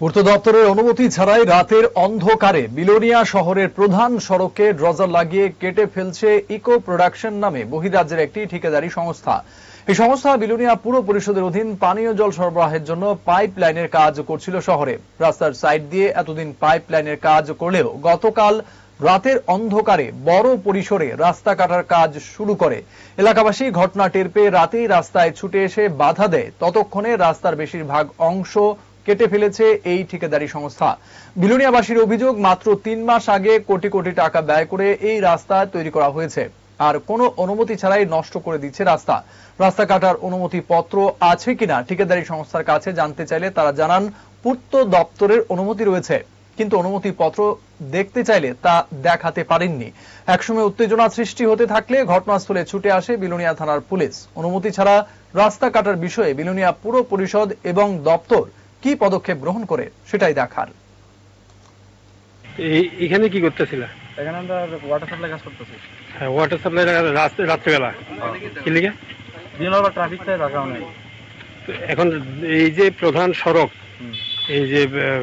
পূর্ত দপ্তরের অনুমতি ছাড়াই রাতের অন্ধকারে বিলোনিয়া শহরের প্রধান সড়কে ড্রজার লাগিয়ে কেটে ফেলছে ইকো প্রোডাকশন নামে বহিরাজ্যের একটি ঠিকাদারি সংস্থা। এই সংস্থা বিলোনিয়া পুর পরিষদের অধীন পানীয় জল সরবরাহের জন্য পাইপ লাইনের কাজ করছিল শহরে। রাস্তার সাইড দিয়ে এতদিন পাইপ লাইনের কাজ করলেও গতকাল রাতের অন্ধকারে বড় পরিসরে রাস্তা কাটার কাজ শুরু করে। এলাকাবাসী ঘটনা টের পেয়ে রাতেই রাস্তায় ছুটে এসে বাধা দেয়। ততক্ষণে রাস্তার বেশিরভাগ অংশ কেটে ফেলেছে এই ঠিকাদারি সংস্থা। বিলুনিয়াবাসীর অভিযোগ, মাত্র তিন মাস আগে কোটি কোটি টাকা ব্যয় করে এই রাস্তা তৈরি করা হয়েছে। আর কোনো অনুমতি ছাড়াই নষ্ট করে দিচ্ছে রাস্তা। রাস্তা কাটার অনুমতি পত্র আছে কিনা ঠিকাদারি সংস্থার কাছে জানতে চাইলে তারা জানান, পূর্ত দপ্তরের অনুমতি রয়েছে। কিন্তু অনুমতি পত্র দেখতে চাইলে তা দেখাতে পারেননি। একসময় উত্তেজনা সৃষ্টি হতে থাকলে ঘটনাস্থলে ছুটে আসে বিলুনিয়া থানার পুলিশ। অনুমতি ছাড়া রাস্তা কাটার বিষয়ে বিলুনিয়া পুর পরিষদ এবং দপ্তর কি পদক্ষেপ গ্রহণ করে সেটাই দেখার। এই- এখানে কি করতেছিল? এখানে আমরা ওয়াটার সাপ্লাই কাজ করতেছি। হ্যাঁ ওয়াটার সাপ্লাই রাত্রেবেলা। কি লিগে? দিনের ট্রাফিক থাকে তার কারণে এখন এই যে প্রধান সড়ক এই যে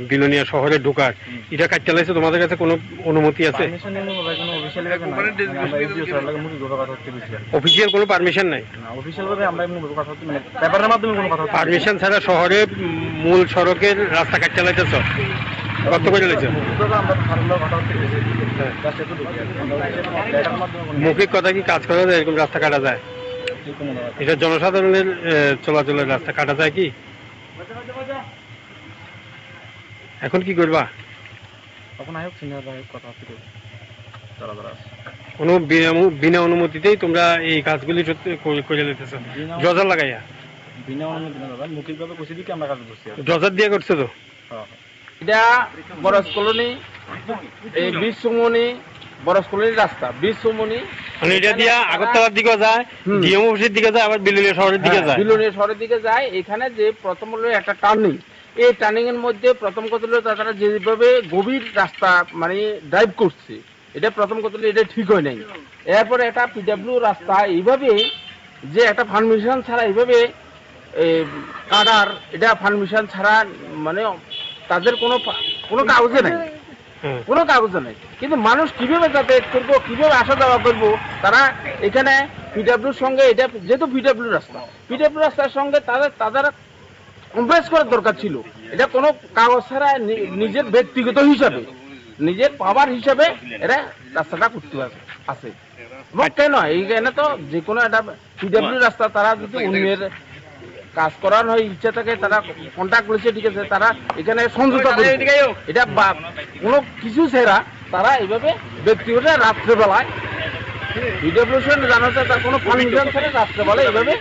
বিলোনিয়া শহরে ঢোকার এটা কাজ চালাইছে তোমাদের কাছে কোনো অনুমতি আছে? অফিসিয়াল কোনো পারমিশন নাই। মানে পেপারের মাধ্যমে কোনো কথা হচ্ছে না। পারমিশন ছাড়া শহরে মূল সড়কের রাস্তা কাজ চালাইতেছ কত করে চালাইছ মুখে আমরা তো স্যারের লগে কথা হচ্ছে বেশি। হ্যাঁ। মৌখিক কথা কি কাজ করা যায়? এরকম রাস্তা কাটা যায়। এটা জনসাধারণের চলাচলের রাস্তা কাটা যায় কি? এখন কি করবা তখন আয়োগ সিনিয়র আয়োগ কথা তো। যারা যারা আছে। কোনো বিনা- অনুমতিতেই তোমরা এই কাজগুলি করে- বিনা- ড্রজার লাগাইয়া বিনা অনুমতি না দাদা মৌখিকভাবে কষে দিকে আমরা কাজ করছি। ড্রজার দিয়ে করছ তো হ্যাঁ, হ্যাঁ। এটা বরস কলোনি এই সুমনি বরস কলোনির রাস্তা সুমনি মানে এটা দিয়া আগরতলার দিকে যায়। ডিএম অফিসের দিকে যায় আবার বিলুলিয়া শহরের দিকে যায় বিলুনিয়া শহরের দিকে যায় এখানে যে প্রথম হলো একটা টার্নিং এই টার্নিং এর মধ্যে প্রথম কথা হলো তারা যেভাবে গভীর রাস্তা মানে ড্রাইভ করছে এটা প্রথম কথা হলো এটা ঠিক হয় নাই। এরপরে একটা পিডাব্লিউ রাস্তা এইভাবে যে একটা পারমিশন ছাড়া এইভাবে কাটার এটা পারমিশন ছাড়া মানে তাদের কোনো কোনো কাগজে নাই। কোনো কাগজ নাই। কিন্তু মানুষ কীভাবে যাতায়াত করব কীভাবে আসা যাওয়া করব তারা এখানে পিডাব্লিউর সঙ্গে এটা যেহেতু পিডাব্লিউ রাস্তা পিডাব্লিউ রাস্তার সঙ্গে তাদের তাদের কমপ্লেক্স করার দরকার ছিল। এটা কোনো কাগজ ছাড়া নিজের ব্যক্তিগত হিসাবে নিজের পাওয়ার হিসাবে এরা রাস্তাটা করতে আছে। এবং কেন এইখানে তো যে কোনো একটা পিডাব্লিউ রাস্তা তারা যদি অন্যের কাজ করার হয় ইচ্ছা থাকে তারা কন্ট্যাক্ট করেছে ঠিক আছে তারা এখানে সমঝোতা করবে এটা বা- কোনো কিছু সেরা তারা এইভাবে ব্যক্তিগত রাত্রেবেলায় ভিডিও জানা যায় তার কোনো পারমিশন ছাড়া রাত্রেবেলায় এইভাবে